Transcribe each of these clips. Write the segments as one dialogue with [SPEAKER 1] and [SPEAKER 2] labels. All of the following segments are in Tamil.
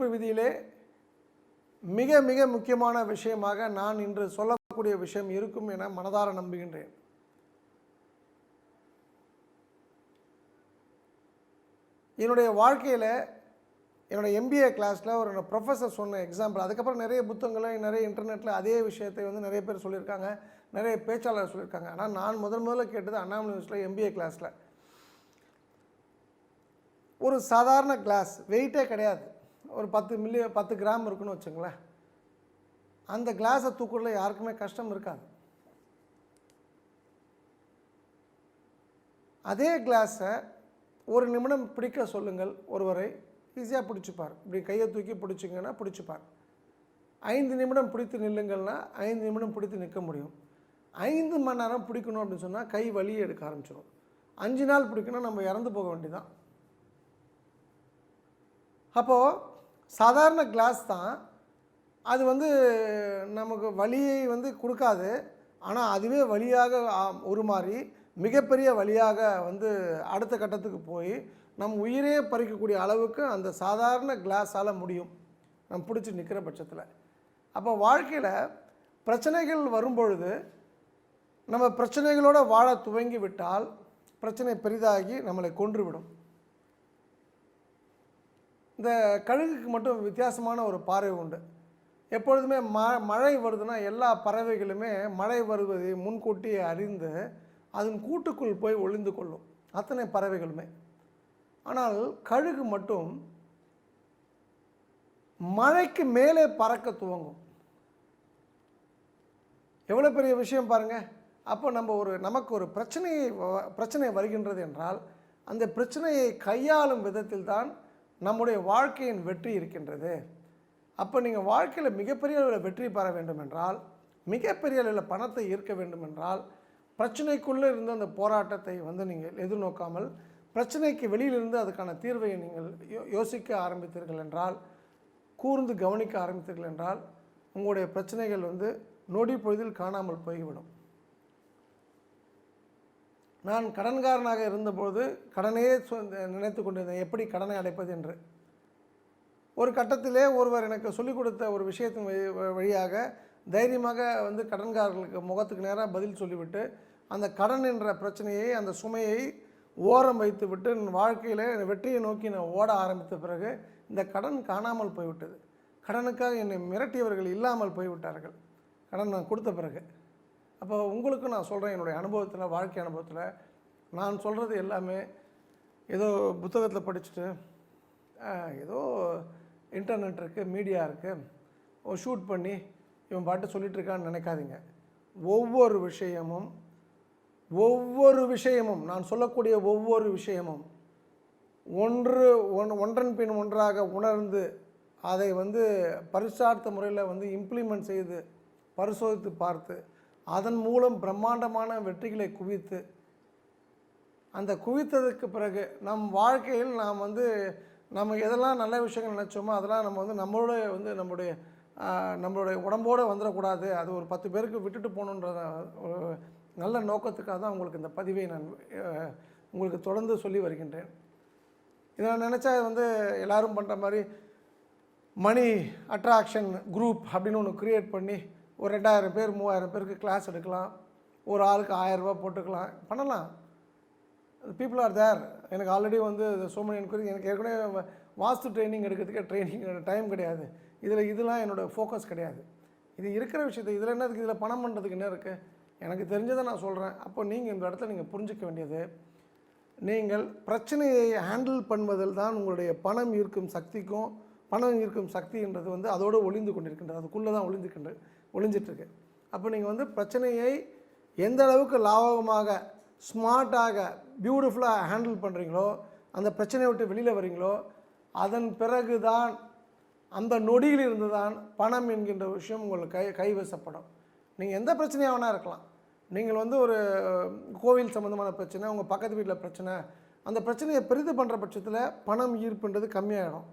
[SPEAKER 1] ஈர்ப்பு விதியிலே மிக மிக முக்கியமான விஷயமாக நான் இன்று சொல்லக்கூடிய விஷயம் இருக்கும் என மனதார நம்புகின்றேன். என்னுடைய வாழ்க்கையில் என்னோடய எம்பிஏ கிளாஸில் ஒரு ப்ரொஃபஸர் சொன்ன எக்ஸாம்பிள் அதுக்கப்புறம் நிறைய புத்தகங்களை நிறைய இன்டர்நெட்டில் அதே விஷயத்தை வந்து நிறைய பேர் சொல்லியிருக்காங்க நிறைய பேச்சாளர் சொல்லியிருக்காங்க. ஆனால் நான் முதல் முதல்ல கேட்டது அண்ணாமலை யூனிவர்சிட்டியில் எம்பிஏ கிளாஸில் ஒரு சாதாரண கிளாஸ் வெயிட்டே கிடையாது. ஒரு பத்து மில்லி பத்து கிராம் இருக்குன்னு வச்சுங்களேன். அந்த கிளாஸை தூக்குறதுல யாருக்குமே கஷ்டம் இருக்காது. அதே கிளாஸை ஒரு நிமிடம் பிடிக்க சொல்லுங்கள். ஒருவரை ஈஸியாக பிடிச்சிப்பார். இப்படி கையை தூக்கி பிடிச்சிங்கன்னா பிடிச்சிப்பார். ஐந்து நிமிடம் பிடித்து நில்லுங்கள்னா ஐந்து நிமிடம் பிடித்து நிற்க முடியும். ஐந்து மணி நேரம் பிடிக்கணும் அப்படின்னு சொன்னால் கை வலி எடுக்க ஆரம்பிச்சிடும் அஞ்சு நாள் பிடிக்கணும் நம்ம இறந்து போக வேண்டியதான் அப்போது சாதாரண கிளாஸ் தான். அது வந்து நமக்கு வலியை வந்து கொடுக்காது. ஆனால் அதுவே வழியாக உருமாறி மிகப்பெரிய வழியாக வந்து அடுத்த கட்டத்துக்கு போய் நம் உயிரே பறிக்கக்கூடிய அளவுக்கு அந்த சாதாரண கிளாஸால் முடியும். நம்ம பிடிச்சி நிற்கிற பட்சத்தில். அப்போ வாழ்க்கையில் பிரச்சனைகள் வரும்பொழுது நம்ம பிரச்சனைகளோடு வாழ துவங்கி விட்டால் பிரச்சனை பெரிதாகி நம்மளை கொன்றுவிடும் இந்த கழுகுக்கு மட்டும் வித்தியாசமான ஒரு பார்வை உண்டு. எப்பொழுதுமே ம மழை வருதுன்னா எல்லா பறவைகளுமே மழை வருவதை முன்கூட்டி அறிந்து அதன் கூட்டுக்குள் போய் ஒளிந்து கொள்ளும் அத்தனை பறவைகளுமே. ஆனால் கழுகு மட்டும் மழைக்கு மேலே பறக்க துவங்கும். எவ்வளோ பெரிய விஷயம் பாருங்கள் அப்போ நம்ம ஒரு நமக்கு ஒரு பிரச்சனையை வ- பிரச்சனை வருகின்றது என்றால் அந்த பிரச்சனையை கையாளும் விதத்தில் தான் நம்முடைய வாழ்க்கையின் வெற்றி இருக்கின்றது. அப்போ நீங்கள் வாழ்க்கையில் மிகப்பெரிய அளவில் வெற்றி பெற வேண்டும் என்றால் மிகப்பெரிய அளவில் பணத்தை ஈர்க்க வேண்டும் என்றால் பிரச்சனைக்குள்ளே இருந்த அந்த போராட்டத்தை வந்து நீங்கள் எதிர்நோக்காமல் பிரச்சனைக்கு வெளியிலிருந்து அதுக்கான தீர்வை நீங்கள் யோ யோசிக்க ஆரம்பித்தீர்கள் என்றால் கூர்ந்து கவனிக்க ஆரம்பித்தீர்கள் என்றால் உங்களுடைய பிரச்சனைகள் வந்து நொடி பொழுதில் காணாமல் போய்விடும். நான் கடன்காரனாக இருந்தபோது கடனையே சொ- நினைத்து கொண்டிருந்தேன். எப்படி கடனை அடைப்பது என்று. ஒரு கட்டத்திலே ஒருவர் எனக்கு சொல்லிக் கொடுத்த ஒரு விஷயத்தின் வழி- வழியாக தைரியமாக வந்து கடன்காரர்களுக்கு முகத்துக்கு நேராக பதில் சொல்லிவிட்டு அந்த கடன் என்ற பிரச்சனையை அந்த சுமையை ஓரம் வைத்துவிட்டு என் வாழ்க்கையில் வெற்றியை நோக்கி நான் ஓட ஆரம்பித்த பிறகு இந்த கடன் காணாமல் போய்விட்டது. கடனுக்காக என்னை மிரட்டியவர்கள் இல்லாமல் போய்விட்டார்கள். கடன் நான் கொடுத்த பிறகு. அப்போ உங்களுக்கு நான் சொல்கிறேன் என்னுடைய அனுபவத்தில் வாழ்க்கை அனுபவத்தில். நான் சொல்கிறது எல்லாமே ஏதோ புத்தகத்தில் படிச்சுட்டு ஏதோ இன்டர்நெட் இருக்குது மீடியா இருக்குது ஷூட் பண்ணி இவன் பாட்டு சொல்லிட்டு இருக்கான்னு நினைக்காதீங்க. ஒவ்வொரு விஷயமும் ஒவ்வொரு விஷயமும் நான் சொல்லக்கூடிய ஒவ்வொரு விஷயமும் ஒன்று ஒன் ஒன்றன் பின் ஒன்றாக உணர்ந்து அதை வந்து பரிசார்த்த முறையில் வந்து இம்ப்ளிமெண்ட் செய்து பரிசோதித்து பார்த்து அதன் மூலம் பிரம்மாண்டமான வெற்றிகளை குவித்து அந்த குவித்ததுக்கு பிறகு நம் வாழ்க்கையில் நாம் வந்து நம்ம எதெல்லாம் நல்ல விஷயங்கள் நினச்சோமோ அதெல்லாம் நம்ம வந்து நம்மளோட வந்து நம்முடைய நம்மளுடைய உடம்போடு வந்துடக்கூடாது. அது ஒரு பத்து பேருக்கு விட்டுட்டு போகணுன்ற ஒரு நல்ல நோக்கத்துக்காக தான் உங்களுக்கு இந்த பதிவை நான் உங்களுக்கு தொடர்ந்து சொல்லி வருகின்றேன். இதை நான் நினச்சா வந்து எல்லோரும் பண்ணுற மாதிரி மணி அட்ராக்ஷன் குரூப் அப்படின்னு ஒன்று க்ரியேட் பண்ணி ஒரு ரெண்டாயிரம் பேர் மூவாயிரம் பேருக்கு கிளாஸ் எடுக்கலாம். ஒரு ஆளுக்கு ஆயிரம் போட்டுக்கலாம். பண்ணலாம். பீப்புள் ஆர் தேர் எனக்கு ஆல்ரெடி வந்து சோமனி என்கொயரி எனக்கு ஏற்கனவே வாஸ்து ட்ரைனிங் எடுக்கிறதுக்கு ட்ரைனிங் டைம் கிடையாது. இதில் இதெல்லாம் என்னோடய ஃபோக்கஸ் கிடையாது. இது இருக்கிற விஷயத்தை இதில் என்ன இருக்குது இதில் பணம் பண்ணுறதுக்கு என்ன இருக்குது எனக்கு தெரிஞ்சதை நான் சொல்கிறேன் அப்போ நீங்கள் இந்த இடத்துல நீங்கள் புரிஞ்சிக்க வேண்டியது நீங்கள் பிரச்சனையை ஹேண்டில் பண்ணுவதில் தான் உங்களுடைய பணம் ஈர்க்கும் சக்திக்கும் பணம் ஈர்க்கும் சக்தின்றது வந்து அதோடு ஒளிந்து கொண்டிருக்கின்றது. அதுக்குள்ளே தான் ஒளிந்துக்கின்ற ஒளிஞ்சிட்ருக்கு. அப்போ நீங்கள் வந்து பிரச்சனையை எந்த அளவுக்கு லாபகமாக ஸ்மார்ட்டாக பியூட்டிஃபுல்லாக ஹேண்டில் பண்ணுறீங்களோ அந்த பிரச்சனையை விட்டு வெளியில் வரீங்களோ அதன் பிறகு தான் அந்த நொடியில் இருந்து தான் பணம் என்கின்ற விஷயம் உங்களுக்கு கை கைவசப்படும். நீங்கள் எந்த பிரச்சனையாக வேணால் இருக்கலாம். நீங்கள் வந்து ஒரு கோவில் சம்மந்தமான பிரச்சனை உங்கள் பக்கத்து வீட்டில் பிரச்சனை அந்த பிரச்சனையை பெரிது பண்ணுற பட்சத்தில் பணம் ஈர்ப்புன்றது கம்மியாகிடும்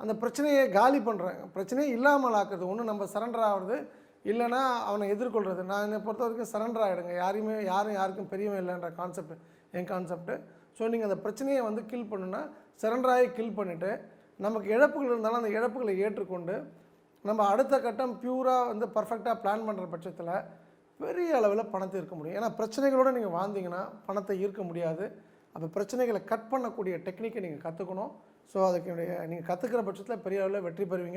[SPEAKER 1] அந்த பிரச்சனையை காலி பண்ணுறேன் பிரச்சனையே இல்லாமல் ஆக்குறது. ஒன்று நம்ம சரண்டர் ஆகிறது இல்லைன்னா அவனை எதிர்கொள்கிறது நான் என்னை பொறுத்த வரைக்கும் சரண்டர் ஆகிடுங்க யாரையுமே யாரும் யாருக்கும் பெரியவன் இல்லைன்ற கான்செப்ட் என் கான்செப்ட்டு ஸோ நீங்கள் அந்த பிரச்சனையை வந்து கில் பண்ணுன்னா சரண்டர் ஆகி கில் பண்ணிவிட்டு நமக்கு இழப்புகள் இருந்தாலும் அந்த இழப்புகளை ஏற்றுக்கொண்டு நம்ம அடுத்த கட்டம் பியூராக வந்து பர்ஃபெக்டாக பிளான் பண்ணுற பட்சத்தில் பெரிய அளவில் பணத்தை ஈர்க்க முடியும். ஏன்னா பிரச்சனைகளோடு நீங்கள் வாழ்ந்தீங்கன்னா பணத்தை ஈர்க்க முடியாது. அப்போ பிரச்சனைகளை கட் பண்ணக்கூடிய டெக்னிக்கை நீங்கள் கற்றுக்கணும் ஸோ அதுக்கு நீங்கள் கற்றுக்கிற பட்சத்தில் பெரிய அளவில் வெற்றி பெறுவீங்க.